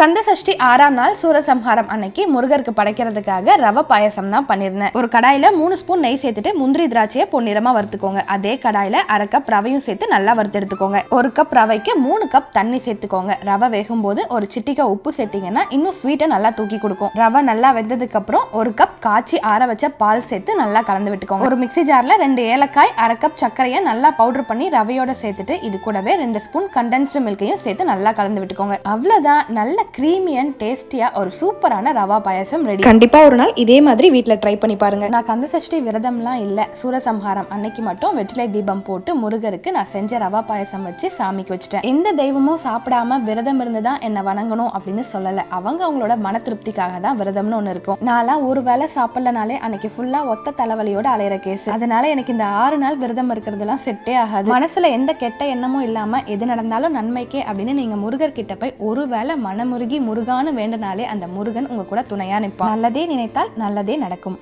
கந்த சஷ்டி ஆறாம் நாள் சூரசம்ஹாரம் அன்னைக்கு முருகருக்கு படைக்கிறதுக்காக ரவை பாயசம் தான் பண்ணியிருந்தேன். ஒரு கடாயில மூணு ஸ்பூன் நெய் சேர்த்துட்டு முந்திரி திராட்சையை பொன்னிறமா வறுத்துக்கோங்க. அதே கடாயில அரை கப் ரவையும் சேர்த்து நல்லா வறுத்து எடுத்துக்கோங்க ஒரு கப் ரவைக்கு மூணு கப் தண்ணி சேர்த்துக்கோங்க. ரவை வேகும் போது ஒரு சிட்டிக்கா உப்பு சேர்த்தீங்கன்னா இன்னும் ஸ்வீட்டை நல்லா தூக்கி கொடுக்கும். ரவை நல்லா வெந்ததுக்கு அப்புறம் ஒரு கப் காய்ச்சி ஆற வச்ச பால் சேர்த்து நல்லா கலந்து விட்டுக்கோங்க. ஒரு மிக்ஸி ஜார்ல ரெண்டு ஏலக்காய் அரை கப் சர்க்கரையை நல்லா பவுடர் பண்ணி ரவையோட சேர்த்துட்டு இது கூடவே ரெண்டு ஸ்பூன் கண்டென்ஸ்டு மில்கையும் சேர்த்து நல்லா கலந்து விட்டுக்கோங்க. அவ்வளவுதான். நல்ல creamy and டேஸ்டியா ஒரு சூப்பரான ரவா பாயாசம் ரெடி கண்டிப்பா ஒரு நாள் இதே மாதிரி வீட்ல ட்ரை பண்ணி பாருங்க. நான் கந்த சஷ்டி விரதம்லாம் இல்ல சூரசம்ஹாரம். அன்னைக்கு மட்டும் வெற்றிலை தீபம் போட்டு முருகருக்கு நான் செஞ்ச ரவா பாயாசம் வச்சு சாமிக்கு வச்சுட்டேன். எந்த தெய்வமும் சாப்பிடாம விரதம் இருந்து தான் என்ன வணங்கணும் அப்படின்னு சொல்லல. அவங்க அவங்களோட மன திருப்திக்காக தான் விரதம்னு ஒண்ணு இருக்கும். நான்லாம் ஒரு வேளை சாப்பிடலனாலே அன்னைக்கு ஃபுல்லா ஒத்த தலைவலியோட அலையிற கேஸ் அதனால எனக்கு இந்த ஆறு நாள் விரதம் இருக்கிறதுலாம் செட்டே ஆகாது. மனசுல எந்த கெட்ட எண்ணமும் இல்லாம எது நடந்தாலும் நன்மைக்கே அப்படின்னு நீங்க முருகர் கிட்ட போய் ஒருவேளை மனமுருகி முருகான்னு வேண்டனாலே அந்த முருகன் உங்க கூட துணையா நிற்பான் நல்லதே நினைத்தால் நல்லதே நடக்கும்.